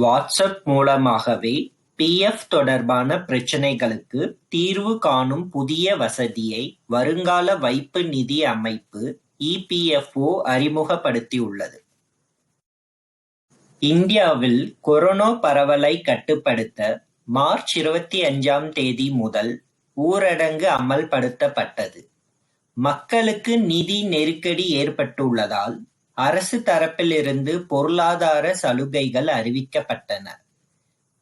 WhatsApp மூலமாகவே PF தொடர்பான பிரச்சினைகளுக்கு தீர்வு காணும் புதிய வசதியை வருங்கால வைப்பு நிதி அமைப்பு இபிஎஃப்ஓ அறிமுகப்படுத்தியுள்ளது. இந்தியாவில் கொரோனா பரவலை கட்டுப்படுத்த மார்ச் இருபத்தி அஞ்சாம் தேதி முதல் ஊரடங்கு அமல்படுத்தப்பட்டது. மக்களுக்கு நிதி நெருக்கடி ஏற்பட்டுள்ளதால் அரசு தரப்பிலிருந்து பொருளாதார சலுகைகள் அறிவிக்கப்பட்டன.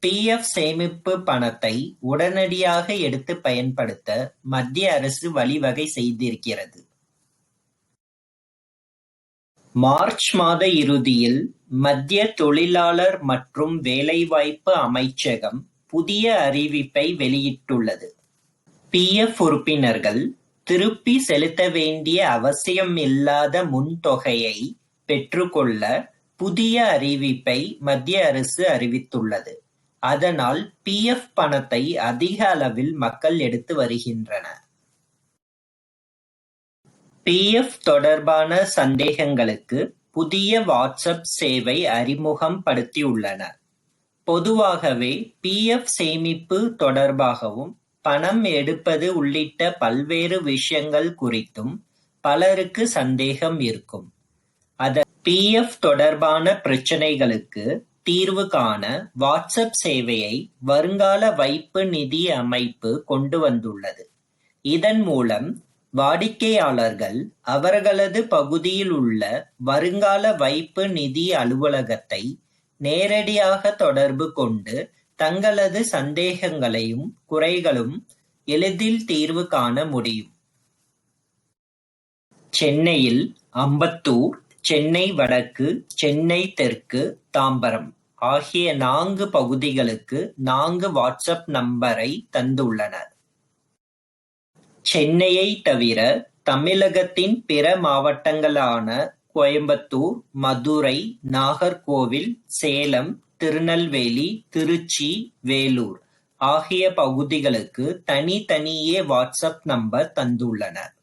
பிஎஃப் சேமிப்பு பணத்தை உடனடியாக எடுத்து பயன்படுத்த மத்திய அரசு வழிவகை செய்திருக்கிறது. மார்ச் மாத இறுதியில் மத்திய தொழிலாளர் மற்றும் வேலைவாய்ப்பு அமைச்சகம் புதிய அறிவிப்பை வெளியிட்டுள்ளது. பிஎஃப் உறுப்பினர்கள் திருப்பி செலுத்த வேண்டிய அவசியமில்லாத முன்தொகையை பெற்றுக்கொள்ள புதிய அறிவிப்பை மத்திய அரசு அறிவித்துள்ளது. அதனால் பிஎஃப் பணத்தை அதிக அளவில் மக்கள் எடுத்து வருகின்றனர். பிஎஃப் தொடர்பான சந்தேகங்களுக்கு புதிய வாட்ஸ்அப் சேவை அறிமுகம் படுத்தியுள்ளனர். பொதுவாகவே பிஎஃப் சேமிப்பு தொடர்பாகவும் பணம் எடுப்பது உள்ளிட்ட பல்வேறு விஷயங்கள் குறித்தும் பலருக்கு சந்தேகம் இருக்கும். பிஎஃப் தொடர்பான பிரச்சினைகளுக்கு தீர்வு காண வாட்ஸ்அப் சேவையை வருங்கால வைப்பு நிதி அமைப்பு கொண்டு வந்துள்ளது. இதன் மூலம் வாடிக்கையாளர்கள் அவர்களது பகுதியில் உள்ள வருங்கால வைப்பு நிதி அலுவலகத்தை நேரடியாக தொடர்பு கொண்டு தங்களது சந்தேகங்களையும் குறைகளும் எளிதில் தீர்வு காண முடியும். சென்னையில் அம்பத்தூர், சென்னை வடக்கு, சென்னை தெற்கு, தாம்பரம் ஆகிய நான்கு பகுதிகளுக்கு நான்கு வாட்ஸ்அப் நம்பரை தந்துள்ளனர். சென்னையை தவிர தமிழகத்தின் பிற மாவட்டங்களான கோயம்புத்தூர், மதுரை, நாகர்கோவில், சேலம், திருநெல்வேலி, திருச்சி, வேலூர் ஆகிய பகுதிகளுக்கு தனித்தனியே வாட்ஸ்அப் நம்பர் தந்துள்ளனர்.